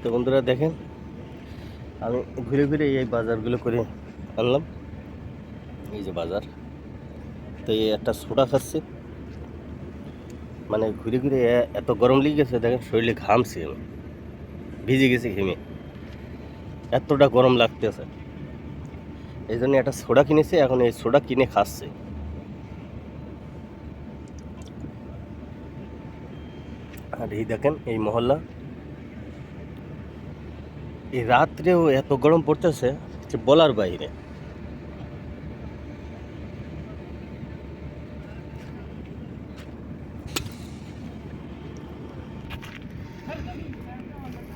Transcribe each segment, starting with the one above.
তো বন্ধুরা দেখেন, আমি ঘুরে ঘুরে এই বাজারগুলো করে আনলাম। এই যে বাজার, তো এই একটা সোডা খাচ্ছি। মানে ঘুরে ঘুরে এত গরম লেগে গেছে, দেখেন শরীরে ঘামছি আমি। ভিজে গেছি ঘেমে। এতটা গরম লাগতেছে। এই জন্য একটা সোডা কিনেছি, এখন এই সোডা কিনে খাচ্ছে। আর এই দেখেন, এই মহল্লা। এই রাত্রেও এত গরম পড়তেছে যে বলার বাইরে।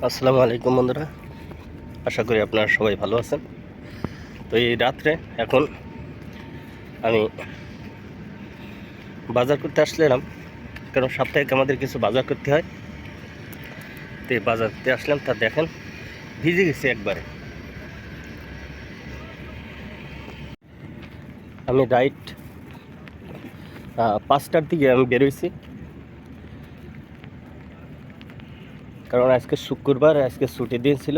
আসসালামু আলাইকুম বন্ধুরা, আশা করি আপনারা সবাই ভালো আছেন। তো এই রাত্রে এখন আমি বাজার করতে আসলাম কারণ সাপ্তাহিক আমাদের কিছু বাজার করতে হয়। তো এই বাজার করতে আসলাম, তা দেখেন ভিজে গেছে একবারে। আমি রাইট পাঁচটার দিকে আমি বেরোইছি কারণ আজকে শুক্রবার, আজকে ছুটির দিন ছিল।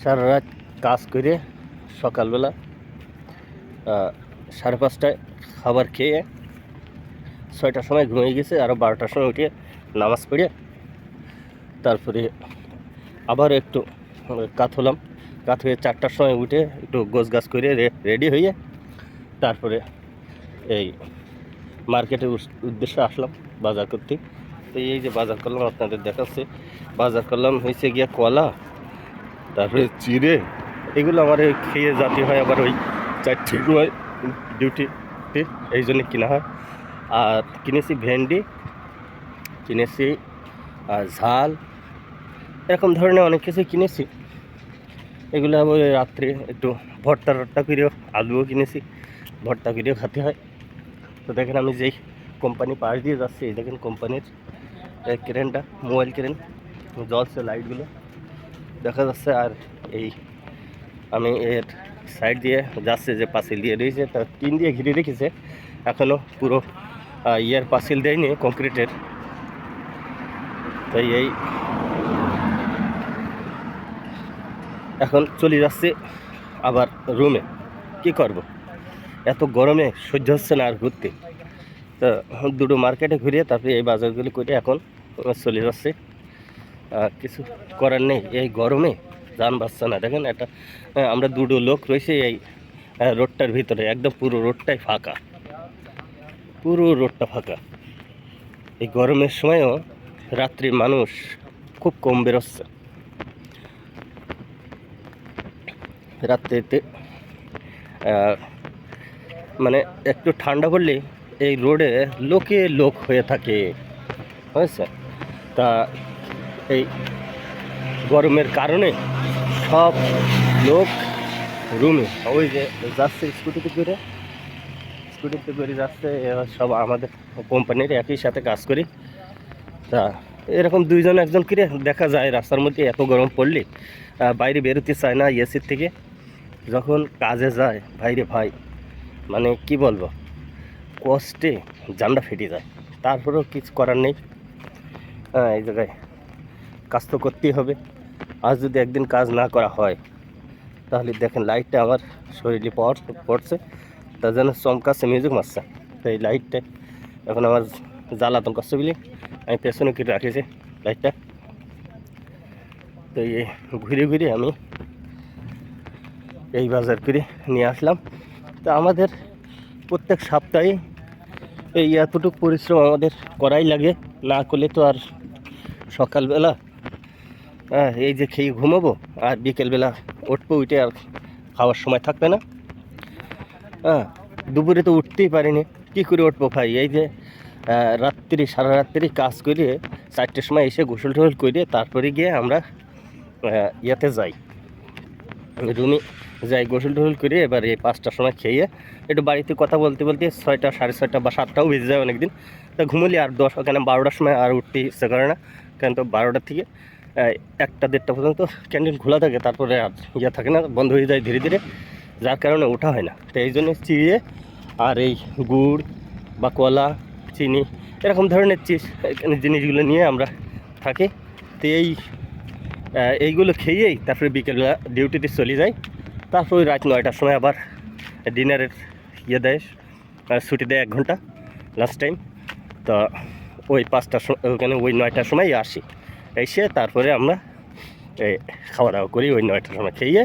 সারা রাত কাজ করে সকালবেলা সাড়ে পাঁচটায় খাবার খেয়ে ছয়টার সময় ঘুমিয়ে গেছে আরও বারোটার সময় উঠে নামাজ পড়ে তারপরে আবার একটু আহ, কাত হলাম। কাত হয়ে চারটার সময় উঠে একটু গোছ গাছ করে রেডি হয়ে তারপরে এই মার্কেটের উদ্দেশ্যে আসলাম বাজার করতে। তো এই যে বাজার করলাম আপনাদের দেখাচ্ছে। বাজার করলাম হয়েছে গিয়া কলা তারপরে চিড়ে এগুলো আমার খেয়ে জাতি হয় আবার ওই চারটে সময় ডিউটি এই জন্যে কিনা হয়। আর কিনেছি ভেন্ডি কিনেছি আর ঝাল এরকম ধরনের অনেক কিছু কিনেছি। এগুলো আবার রাত্রে একটু ভর্তা টর্তা করেও, আলুও কিনেছি। ভর্তা করেও খেতে হয়। তো দেখেন আমি যেই কোম্পানি পাশ দিয়ে যাচ্ছি, এই দেখেন কোম্পানির ক্রেনটা মোবাইল ক্রেন জ্বলছে লাইটগুলো দেখা যাচ্ছে আর এই আমি এর সাইড দিয়ে যাচ্ছে যে পাঁচিল দিয়ে রয়েছে, তা টিন দিয়ে ঘিরে রেখেছে। এখনও পুরো ইয়ের পাঁচিল দেয়নি কংক্রিটের তাই এই এখন চলে যাচ্ছে আবার রুমে। কি করব? এত গরমে সহ্য হচ্ছে না আর ঘুরতে। তো দুটো মার্কেটে ঘুরে তারপরে এই বাজারগুলি করে এখন চলে যাচ্ছে। কিছু করার নেই। এই গরমে যান বাচ্চা না। দেখেন আহ, আমরা দুটো লোক রয়েছে এই রোডটার ভিতরে। একদম পুরো রোডটাই ফাঁকা। পুরো রোডটা ফাঁকা। এই গরমের সময়ও রাত্রি মানুষ খুব কম বেরোচ্ছে। রাত্রিতে মানে একটু ঠান্ডা পড়লে এই রোডে লোকে লোক হয়ে থাকে। বুঝছে তা এই গরমের কারণে সব লোক রুমে। ওই যে যাচ্ছে স্কুটিতে করে স্কুটিতে করে যাচ্ছে, সব আমাদের কোম্পানির একই সাথে কাজ করি। তা এরকম দুইজন একজন করে দেখা যায়, রাস্তার মধ্যে এত গরম পড়লে বাইরে বেরোতে চায় না এসির থেকে। যখন কাজে যায়, ভাইরে ভাই মানে কি বলব, কষ্টে জানটা ফেটে যায়। তারপরেও কিছু করার নেই। হ্যাঁ এই জায়গায় কাজ তো করতেই হবে। আজ যদি একদিন কাজ না করা হয়, তাহলে দেখেন লাইটটা আমার শরীরে পড়, পড়ছে। তার জন্য চমকাচ্ছে মিউজিক মারছে। তো এই লাইটটা এখন আমার জ্বালাতন করছে বলে আমি পেছনে কেটে রাখেছি লাইটটা? তো এই ঘুরে ঘুরে আমি এই বাজার করে নিয়ে আসলাম। তো আমাদের প্রত্যেক সপ্তাহে এই এতটুকু পরিশ্রম আমাদের করাই লাগে। না করলে তো আর সকালবেলা হ্যাঁ এই যে খেয়ে ঘুমাবো আর বিকেলবেলা উঠবো, উঠে আর খাওয়ার সময় থাকবে না। হ্যাঁ দুপুরে তো উঠতেই পারিনি। কী করে উঠবো ভাই? এই যে রাত্রি, সারা রাত্রি কাজ করে চারটের সময় এসে গোসল টোসল করে তারপরে গিয়ে আমরা ইয়েতে যাই। রুমে যাই গোসল টোসল করে, এবার এই পাঁচটার সময় খেয়ে একটু বাড়িতে কথা বলতে বলতে ছয়টা, সাড়ে ছয়টা বা সাতটাও বেজে যায় অনেকদিন। তা ঘুমলি আর দশ কেন বারোটার সময় আর উঠতে ইচ্ছে করে না। কেন তো বারোটার থেকে একটা দেড়টা পর্যন্ত ক্যান্টিন খোলা থাকে, তারপরে আর ইয়ে থাকে না, বন্ধ হয়ে যায় ধীরে ধীরে। যার কারণে ওঠা হয় না। তো এই জন্য চিড়ে আর এই গুড় বা কলা, চিনি, এরকম ধরনের জিনিসগুলো নিয়ে আমরা থাকি। তো এই এইগুলো খেয়েই তারপরে বিকেলবেলা ডিউটিতে চলে যাই। তারপর ওই রাত নয়টার সময় আবার ডিনারের ইয়ে দেয় ছুটি দেয় এক ঘণ্টা লাস্ট টাইম তো ওই পাঁচটার সময়, ওখানে ওই নয়টার সময় আসি। এসে তারপরে আমরা এই খাওয়া দাওয়া করি, ওই নয়টার সময় খেয়ে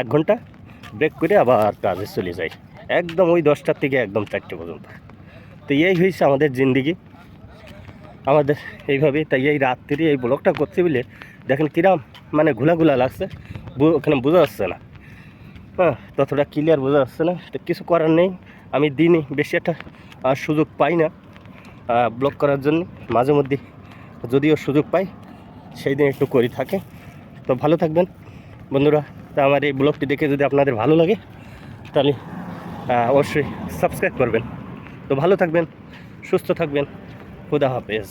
এক ঘণ্টা ব্রেক করে আবার কাজে চলে যাই। একদম ওই দশটার থেকে একদম চারটে পর্যন্ত। তো এই হয়েছে আমাদের জিন্দিগি। আমাদের এইভাবেই তাই এই রাত্রি এই ব্লগটা করতে বলে দেখেন কিরাম মানে ঘোলাঘোলা লাগছে। বু- ওখানে বোঝা যাচ্ছে না। হ্যাঁ ততটা ক্লিয়ার বোঝা যাচ্ছে না। তো কিছু করার নেই। আমি দিনই বেশি একটা সুযোগ পাই না ব্লগ করার জন্য। মাঝে মধ্যে যদিও সুযোগ পাই, সেই দিন একটু করি থাকে। তো ভালো থাকবেন। বন্ধুরা, তা আমার এই ব্লগটি দেখে যদি আপনাদের ভালো লাগে, তাহলে অবশ্যই সাবস্ক্রাইব করবেন। তো ভালো থাকবেন, সুস্থ থাকবেন। খুদা হাফেজ।